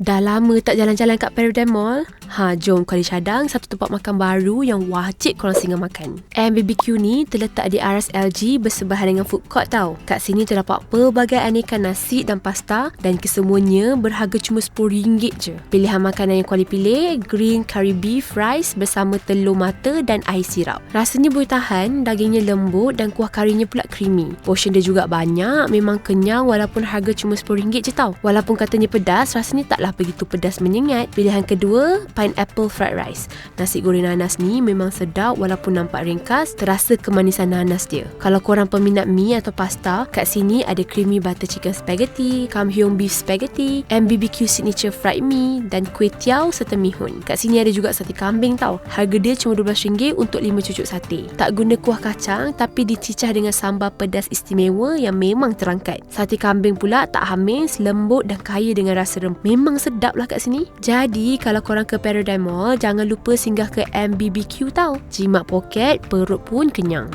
Dah lama tak jalan-jalan kat Paradigm Mall? Ha, jom kali cadang satu tempat makan baru yang wajib korang singgah makan. MBBQ ni terletak di RSLG bersebelahan dengan food court tau. Kat sini terdapat pelbagai aneka nasi dan pasta dan kesemuanya berharga cuma RM10 je. Pilihan makanan yang korang pilih, green curry beef rice bersama telur mata dan air sirap. Rasanya boleh tahan, dagingnya lembut dan kuah karinya pula creamy. Portion dia juga banyak, memang kenyang walaupun harga cuma RM10 je tau. Walaupun katanya pedas, rasanya taklah tidaklah begitu pedas menyengat. Pilihan kedua, pineapple fried rice. Nasi goreng nanas ni memang sedap walaupun nampak ringkas, terasa kemanisan nanas dia. Kalau korang peminat mie atau pasta, kat sini ada creamy butter chicken spaghetti, kamhyong beef spaghetti, MBBQ signature fried mie dan kuih tiaw serta mihun. Kat sini ada juga sate kambing tau. Harga dia cuma RM12 untuk 5 cucuk sate. Tak guna kuah kacang tapi dicicah dengan sambal pedas istimewa yang memang terangkat. Sate kambing pula tak hamis, lembut dan kaya dengan rasa rempah. Memang sedap lah kat sini. Jadi kalau korang ke Paradigm Mall, jangan lupa singgah ke MBBQ tau. Jimat poket, perut pun kenyang.